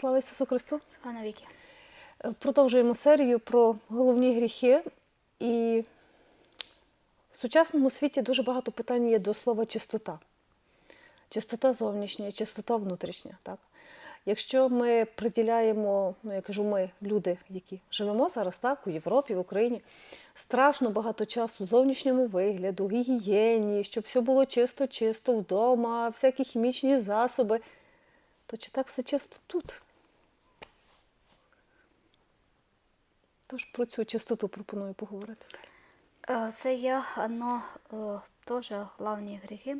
Слава Ісусу Христу! Слава навіки. Е, Продовжуємо серію про головні гріхи. І в сучасному світі дуже багато питань є до слова чистота. Чистота зовнішня, чистота внутрішня. Так? Якщо ми приділяємо, ну я кажу, ми, люди, які живемо зараз так, у Європі, в Україні, страшно багато часу зовнішньому вигляду, гігієні, щоб все було чисто-чисто вдома, всякі хімічні засоби, то чи так все чисто тут? Тож про цю чистоту пропоную поговорити далі. Е, Це є одно е, теж головні гріхи,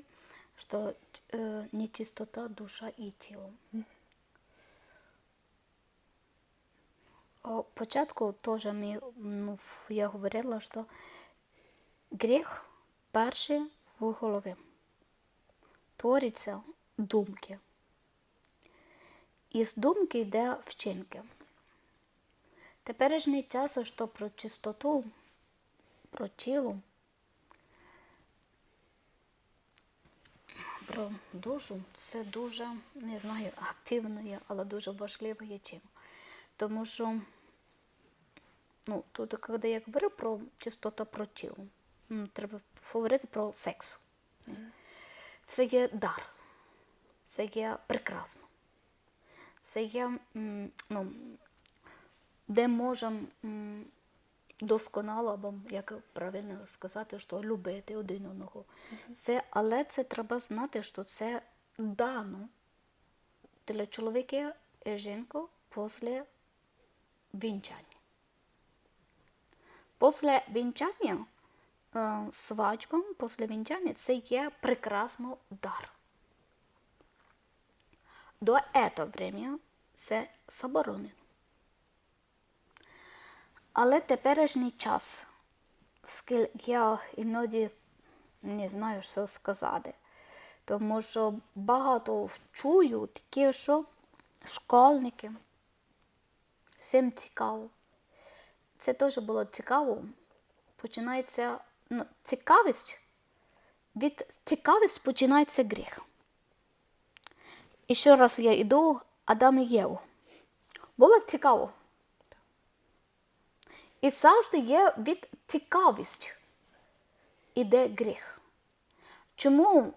що е, нечистота душа і тіло. Початку теж ми, ну, я говорила, що гріх перший в голові. Твориться думки. Із думки йде вчинки. Теперішній час, що про чистоту, про тіло, про душу, це дуже, не знаю, активно є, але дуже важливо є чим. Тому що, ну, тут, коли я говорю про чистоту про тіло, треба говорити про секс. Це є дар, це є прекрасно. Це є, ну, де можемо досконало, або як правильно сказати, що любити один одного. Це, але це треба знати, що це дано для чоловіка і жінки після вінчання. Після вінчання, е, свадьба, після вінчання це є прекрасно дар. До цього времени це заборонено. Але теперішній час, скільки я іноді не знаю, що сказати, тому що багато чую такі, що школьники, всім цікаво. Це теж було цікаво. Починається ну, цікавість. Від цікавість починається гріх. І ще раз я йду Адам і Єву. Було цікаво. І завжди є від цікавість іде гріх. Чому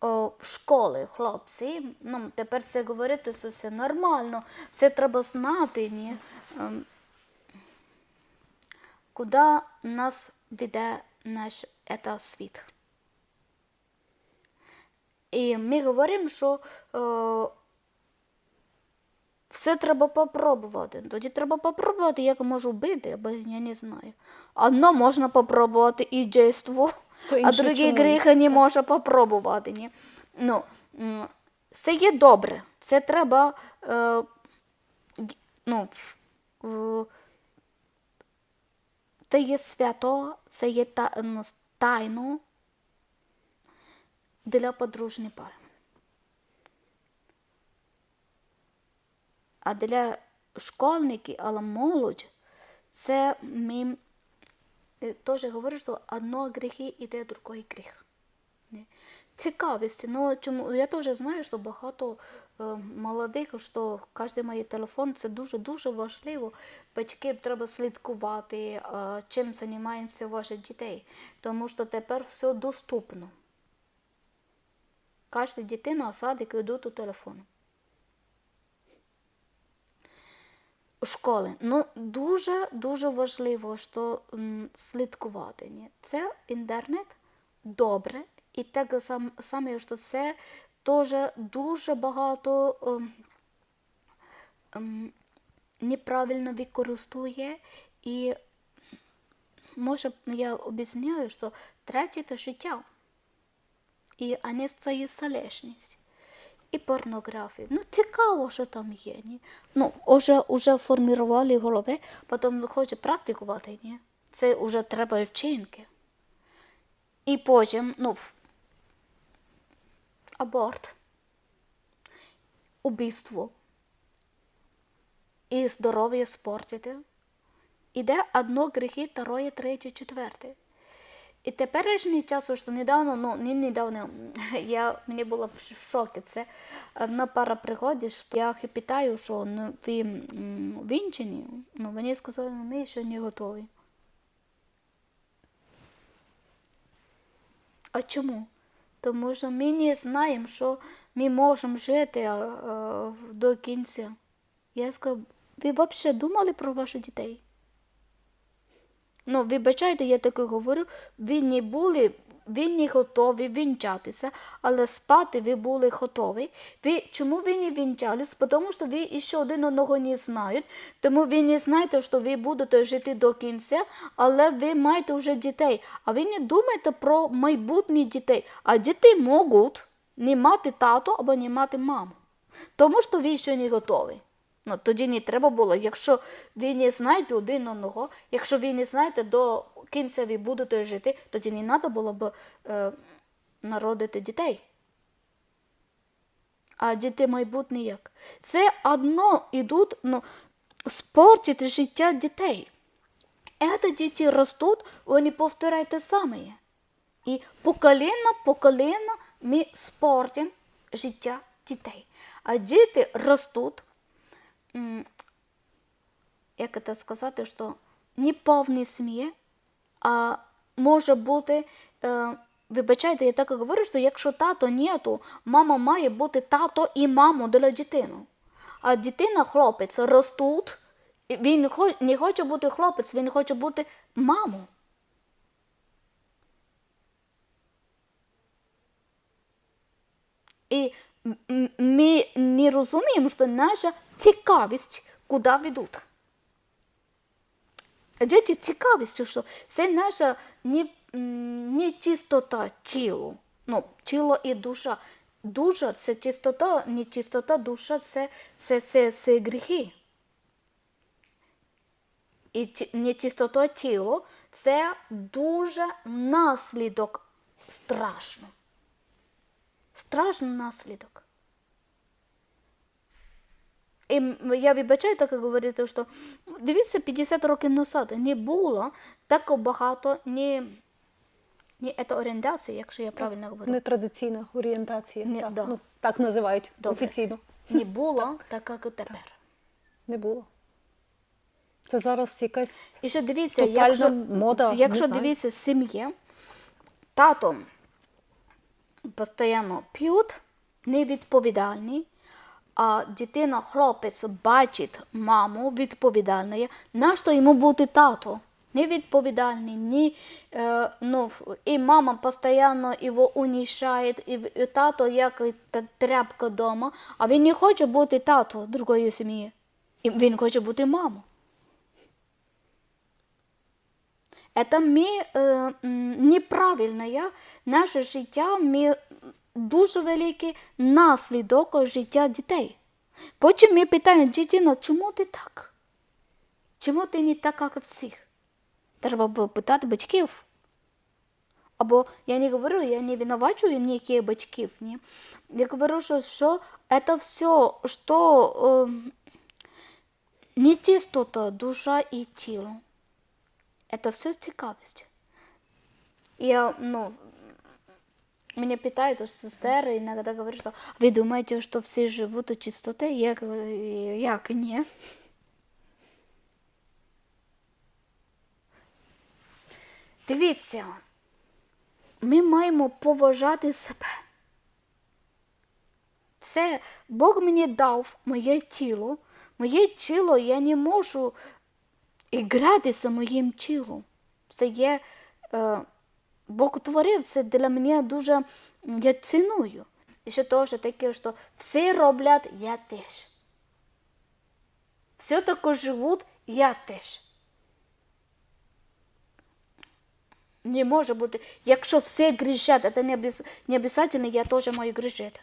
о, в школі хлопці, ну тепер це говорити, що все нормально, все треба знати, ні? Ем, куди нас веде наш ета світ? І ми говоримо, що е, все треба попробувати. Тоді треба попробувати, як можу бити, або я не знаю. Одно можна попробувати і дійство, То а другі гріхи не можна попробувати. Ні? Ну, це є добре. Це треба е, ну, це є свято, це є та, ну, тайно для подружньої пари. А для школьників, але молодь, це ми е, теж говорю, що одно гріхи іде другий гріх. Цікавість. Ну, чому, я теж знаю, що багато е, молодих, що кожен має телефон, це дуже-дуже важливо. Батьки треба слідкувати, е, чим займаються ваші дітей. Тому що тепер все доступно. Кожна дитина садик йдуть у телефон. У школи. Ну, дуже дуже важливо, що слідкувати. Ні? Це інтернет добре, і так сам, саме, що це теж дуже багато ем, ем, неправильно використовує і може я об'ясняю, що третє життя. І вони це є залежність. І порнографія. Ну, цікаво, що там є. Ні? Ну, вже, вже формували голови, потім хоче практикувати. Ні? Це вже треба вчинки. І потім, ну, аборт, убійство і здоров'я спортити. Іде одно гріхи, второе, третє, четверте. І теперішній час, що недавно, ну не недавно, я, мені було в шокі. Це одна пара приходить, що я їх питаю, що ну, ви вінчені, ну вони сказали, ну, ми ще не готові. А чому? Тому що ми не знаємо, що ми можемо жити а, а, до кінця. Я сказав, ви взагалі думали про ваших дітей? Ну, вибачайте, я таке говорю, не були, ви готові вінчатися, але спати ви були готові. Ви, чому ви не? Тому що ви ще один одного не знають, тому ви не знаєте, що ви будете жити до кінця, але ви маєте вже дітей. А ви не думаєте про майбутнє дітей. А діти можуть не мати тату або не мати маму. Тому що ви ще не готові. Ну, тоді не треба було, якщо ви не знаєте один одного, якщо ви не знаєте, до кінця ви будете жити, тоді не треба було б е, народити дітей. А діти майбутнє як? Це одно ідуть, ну, спортити життя дітей. Это діти ростуть, вони повторяють те саме. І поколінно, поколінно ми спортимо життя дітей. А діти ростуть, як це сказати, що не повні сім'ї, а може бути, е, вибачайте, я так говорю, що якщо тато нету, мама має бути тато і маму для дитини. А дитина, хлопець, ростуть, він не хоче бути хлопець, він хоче бути мамою. І ми не розуміємо, що наша цікавість куди ведуть. Діти цікавість, що це наша не, м, не тілу. Ну, тіло і душа. Душа це чистота, не чистота, душа це, це, це, це гріхи. І нечистота тіла це дуже наслідок страшно. Страшний наслідок. І я вибачаю так говорити, що дивіться, 50 років назад не було так багато ні, ні орієнтації, якщо я правильно говорю. Нетрадиційна орієнтація. Ні, так, да. ну, так називають Добре. офіційно. Не було так, як тепер. Не було. Це зараз якась І ще дивіться, Тотальна якщо, мода, якщо дивіться сім'ї, тато постійно п'ють, невідповідальний, а дитина, хлопець бачить маму відповідальною, нащо йому бути тато? Невідповідальний, ні, е, ну, і мама постійно його унішає, і, і тато як тряпка вдома, а він не хоче бути тато другої сім'ї. І він хоче бути мамою. Это ми е, м, неправильне наше життя, ми дуже великий наслідок життя дітей. Потім ми питаємо дитина, чому ти так? Чому ти не так, як всіх? Треба було питати батьків. Або я не говорю, я не винувачую ніяких батьків. Ні. Я говорю, що, що це все, що е, не чистота, душа і тіло. Это все цікавість. Я, ну, меня питают, что сестра иногда говорит, что вы думаете, что все живут от чистоты? Я говорю, як ні. Дивіться, ми маємо поважати себе. Все, Бог мені дав моє тіло. Моє тіло я не можу і гратися моїм тілом. Це є, е, Бог творив, це для мене дуже я ціную. І ще теж таке, що всі роблять, я теж. Все таке живуть, я теж. Не може бути. Якщо всі грішать, це не, обов'язково, я теж маю грішити.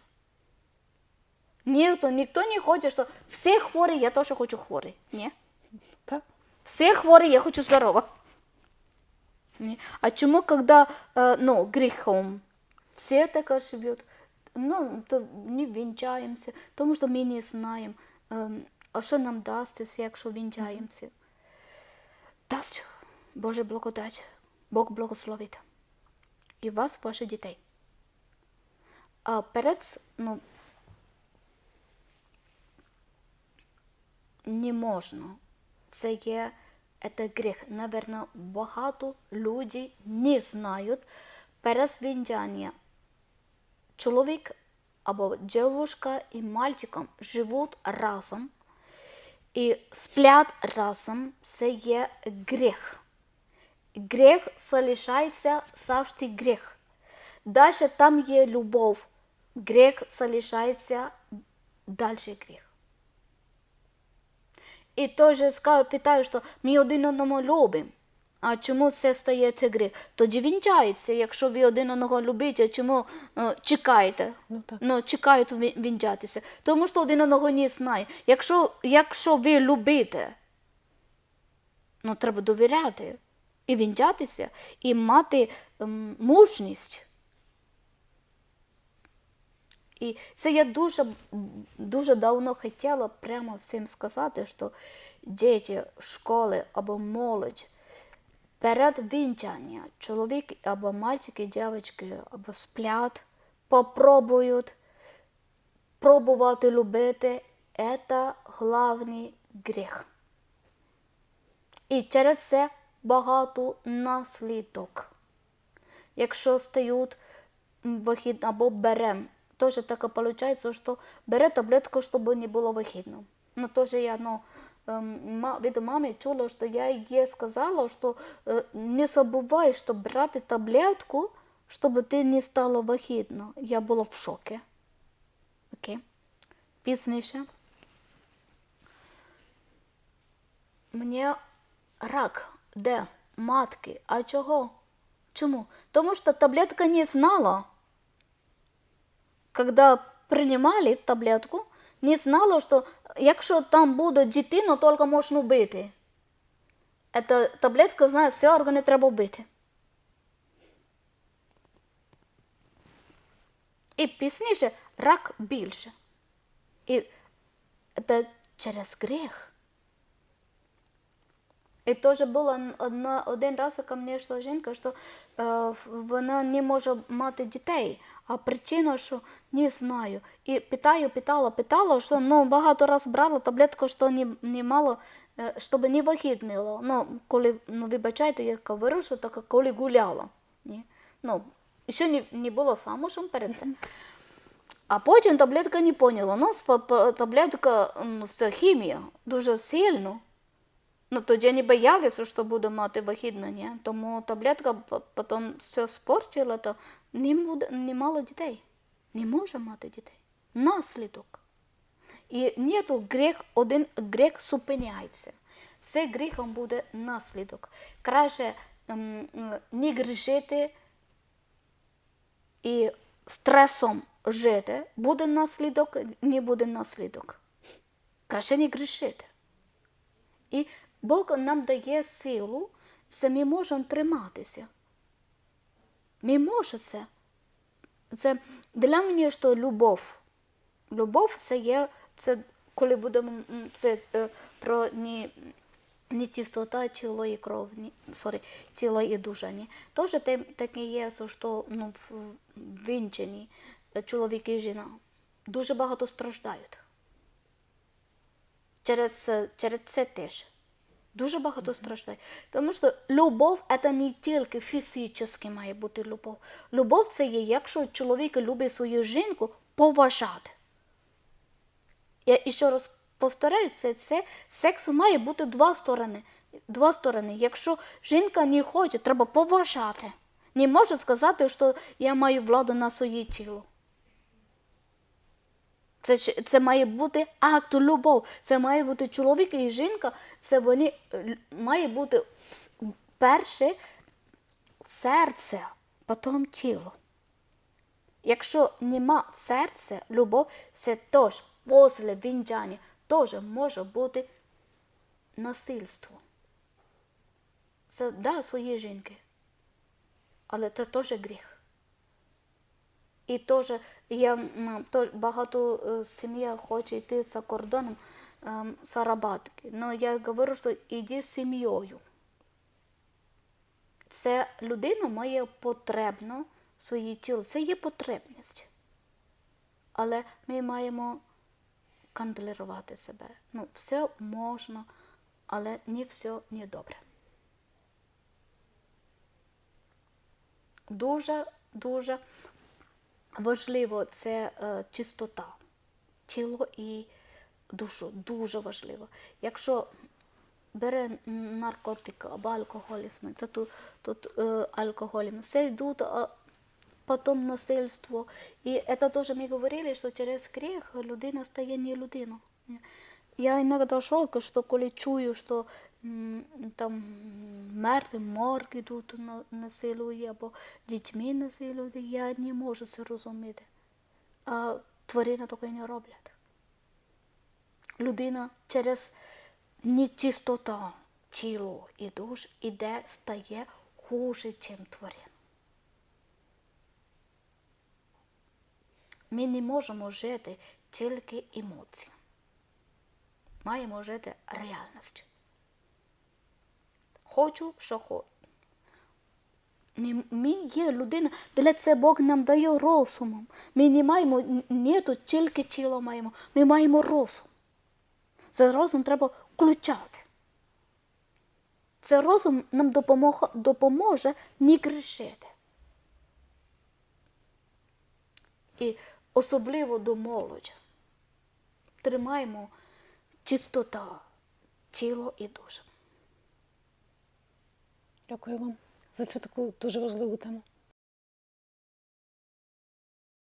Ніхто, ніхто не хоче, що всі хворі, я теж хочу хворий. Ні. Все хворі, я хочу здорова. А чому, коли е, ну, гріхом всі так живуть, ну, то не вінчаємося, тому що ми не знаємо, е, а що нам дасть, якщо вінчаємося. Дасть Боже благодать, Бог благословить. і вас, ваших дітей. А перед, ну, не можна. Це є це гріх. Наверно, багато людей не знають пересвінчання. Чоловік або дівчинка і мальчиком живуть разом і сплять разом. Це є гріх. Гріх залишається завжди гріх. Далі там є любов. Гріх залишається далі гріх. І той же питає, що ми один одного любимо. А чому це стається гріх? Тоді вінчається, якщо ви один одного любите, чому е, чекаєте? Ну, так. Ну, чекають ві- вінчатися. Тому що один одного не знає. Якщо, якщо ви любите, ну треба довіряти і вінчатися, і мати ем, мужність. І це я дуже, дуже давно хотіла прямо всім сказати, що діти школи або молодь перед вінчанням чоловік або мальчики, дівчатки або сплять, попробують пробувати любити, це головний гріх. І через це багато наслідок. Якщо стають або берем, теж так виходить, що бере таблетку, щоб не було вихідно. Ну, теж я ну, від мами чула, що я їй сказала, що е, не забувай, що брати таблетку, щоб ти не стала вихідно. Я була в шокі. Окей. Пізніше. Мені рак, де? Матки. А чого? Чому? Тому що таблетка не знала. Когда приймали таблетку, не знала, що якщо там буде дитина, тільки можна вбити. Эта таблетка знає, всі органи треба вбити. І пізніше рак більше. І це через гріх. І теж було одна, один раз ко мені йшла жінка, що е, вона не може мати дітей, а причина, що не знаю. І питаю, питала, питала, що ну, багато раз брала таблетку, що не, не мало, е, щоб не вагітнило. Ну, коли, ну, вибачайте, я говорю, що так, коли гуляла. Ні? Ну, ще не, не було замужем перед цим. А потім таблетка не поняла. Ну, таблетка м, це хімія, дуже сильно. Ну, тоді не боялися, що буде мати вихідно, ні? Тому таблетка потім все спортила, то не, буде, не мало дітей. Не може мати дітей. Наслідок. І нету гріх, один гріх зупиняється. Це гріхом буде наслідок. Краще ем, не грішити і стресом жити, буде наслідок, не буде наслідок. Краще не грішити. І Бог нам дає силу, це ми можемо триматися. Ми можемо це. Це для мене що любов. Любов це є, це коли будемо це е, про не, не чистота тіло і кров, ні, sorry, тіло і душа. Ні. Те- таке є, що ну, в в вінченні е, чоловік і жіна дуже багато страждають. Через, через це теж. Дуже багато страждає. Тому що любов це не тільки фізично має бути любов. Любов це є, якщо чоловік любить свою жінку, поважати. Я ще раз повторяю, це, це сексу має бути два сторони. Два сторони. Якщо жінка не хоче, треба поважати. Не може сказати, що я маю владу на своє тіло. Це, це має бути акт любов. Це має бути чоловік і жінка. Це вони е, має бути перше серце, потім тіло. Якщо нема серця, любов, це теж після вінчання теж може бути насильство. Це да, свої жінки. Але це теж гріх. І теж я то багато е, сім'я хоче йти за кордоном ем, заробітки. Ну я говорю, що іди з сім'єю. Це людина має потрібно своє тіло. Це є потребність. Але ми маємо контролювати себе. Ну, все можна, але не все не добре. Дуже, дуже важливо це е, чистота тіло і душу. Дуже важливо. Якщо бере наркотик або алкоголізм, то тут, тут е, алкоголізм, все йдуть, а потім насильство. І це теж ми говорили, що через гріх людина стає не людиною. Я іноді шока, що коли чую, що там мертві морг йдуть, на- насилують, або дітьми насилують, я не можу це розуміти. А тварини такого не роблять. Людина через нечистота тіло і душ іде, стає хуже, ніж тварин. Ми не можемо жити тільки емоціями. Маємо жити реальністю. Хочу, що хочу. Ми є людина, для це Бог нам дає розумом. Ми не маємо нету тільки тіло маємо, ми маємо розум. За розум треба включати. Це розум нам допоможе, допоможе не грішити. І особливо до молоді. Тримаємо чистота, тіло і душу. Дякую вам за цю таку дуже важливу тему.